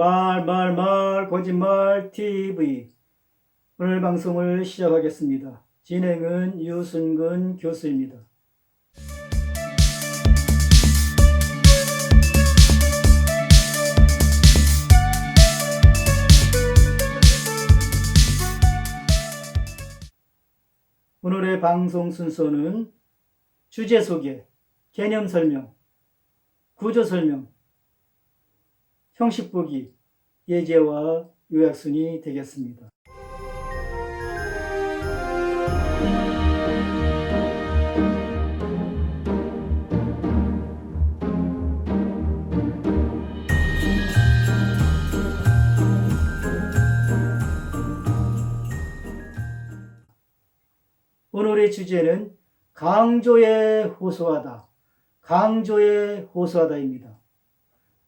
말, 말, 말, 거짓말 TV. 오늘 방송을 시작하겠습니다. 진행은 유순근 교수입니다. 오늘의 방송 순서는 주제 소개, 개념 설명, 구조 설명, 형식 보기, 예제와 요약순이 되겠습니다. 오늘의 주제는 강조에 호소하다, 강조에 호소하다입니다.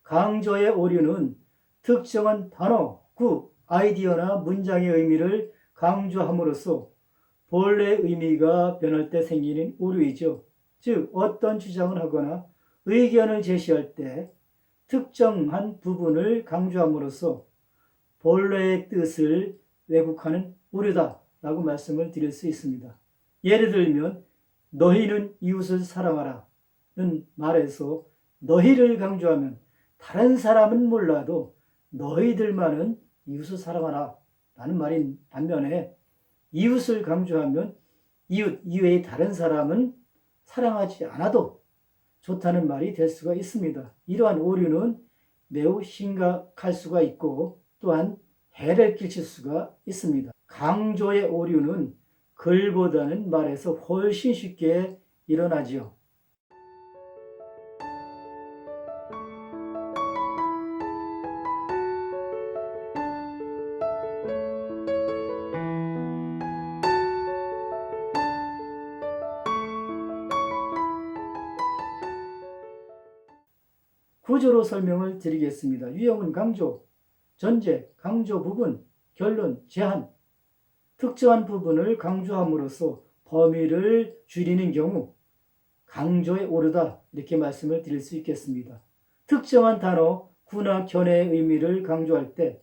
강조의 오류는 특정한 단어, 구, 아이디어나 문장의 의미를 강조함으로써 본래 의미가 변할 때 생기는 오류이죠. 즉, 어떤 주장을 하거나 의견을 제시할 때 특정한 부분을 강조함으로써 본래의 뜻을 왜곡하는 오류다라고 말씀을 드릴 수 있습니다. 예를 들면 너희는 이웃을 사랑하라는 말에서 너희를 강조하면 다른 사람은 몰라도 너희들만은 이웃을 사랑하라 라는 말인 반면에 이웃을 강조하면 이웃 이외의 다른 사람은 사랑하지 않아도 좋다는 말이 될 수가 있습니다. 이러한 오류는 매우 심각할 수가 있고 또한 해를 끼칠 수가 있습니다. 강조의 오류는 글보다는 말에서 훨씬 쉽게 일어나지요. 구조로 설명을 드리겠습니다. 유형은 강조, 전제, 강조 부분, 결론, 제한, 특정한 부분을 강조함으로써 범위를 줄이는 경우 강조에 오르다 이렇게 말씀을 드릴 수 있겠습니다. 특정한 단어, 구나 견해의 의미를 강조할 때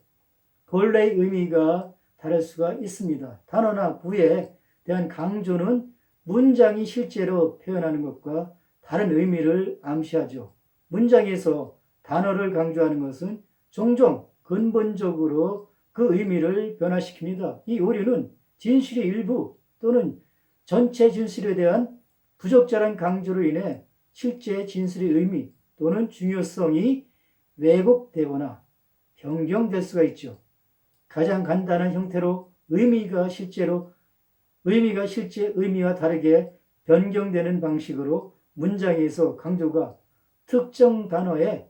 본래의 의미가 다를 수가 있습니다. 단어나 구에 대한 강조는 문장이 실제로 표현하는 것과 다른 의미를 암시하죠. 문장에서 단어를 강조하는 것은 종종 근본적으로 그 의미를 변화시킵니다. 이 오류는 진실의 일부 또는 전체 진실에 대한 부적절한 강조로 인해 실제 진술의 의미 또는 중요성이 왜곡되거나 변경될 수가 있죠. 가장 간단한 형태로 의미가 실제로 의미가 실제 의미와 다르게 변경되는 방식으로 문장에서 강조가 특정 단어에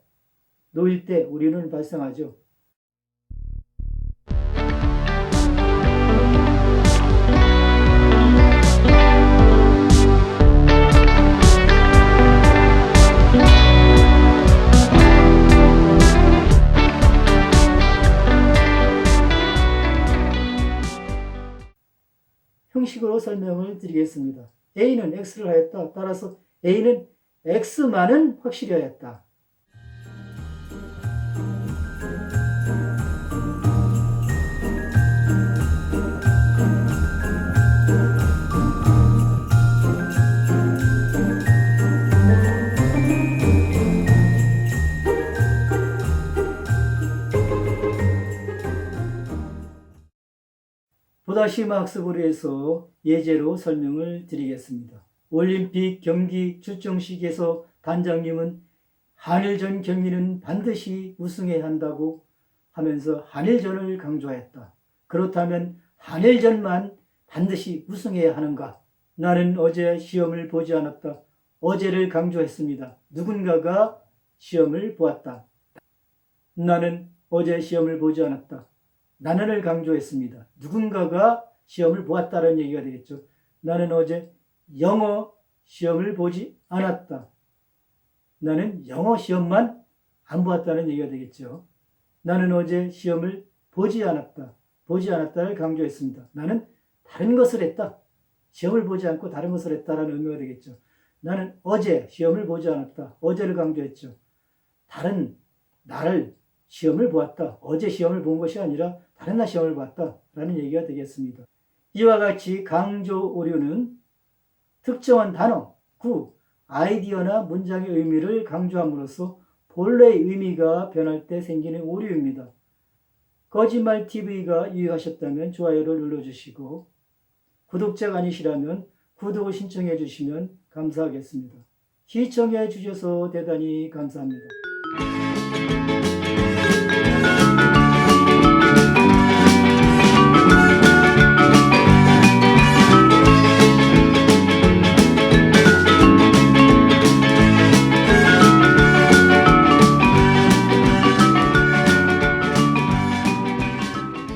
놓일 때 우리는 발생하죠. 형식으로 설명을 드리겠습니다. A는 X를 하였다. 따라서 A는 X만은 확실히 하였다. 보다 심한 학습을 위해서 예제로 설명을 드리겠습니다. 올림픽 경기 출정 시기에서 단장님은 한일전 경기는 반드시 우승해야 한다고 하면서 한일전을 강조했다. 그렇다면 한일전만 반드시 우승해야 하는가? 나는 어제 시험을 보지 않았다. 어제를 강조했습니다. 누군가가 시험을 보았다. 나는 어제 시험을 보지 않았다. 나는을 강조했습니다. 누군가가 시험을 보았다는 얘기가 되겠죠. 나는 어제 영어 시험을 보지 않았다. 나는 영어 시험만 안 보았다는 얘기가 되겠죠. 나는 어제 시험을 보지 않았다. 보지 않았다를 강조했습니다. 나는 다른 것을 했다. 시험을 보지 않고 다른 것을 했다라는 의미가 되겠죠. 나는 어제 시험을 보지 않았다. 어제를 강조했죠. 다른 나를 시험을 보았다. 어제 시험을 본 것이 아니라 다른 날 시험을 봤다. 라는 얘기가 되겠습니다. 이와 같이 강조 오류는 특정한 단어, 구, 아이디어나 문장의 의미를 강조함으로써 본래의 의미가 변할 때 생기는 오류입니다. 거짓말 TV가 유익하셨다면 좋아요를 눌러주시고 구독자가 아니시라면 구독을 신청해 주시면 감사하겠습니다. 시청해 주셔서 대단히 감사합니다.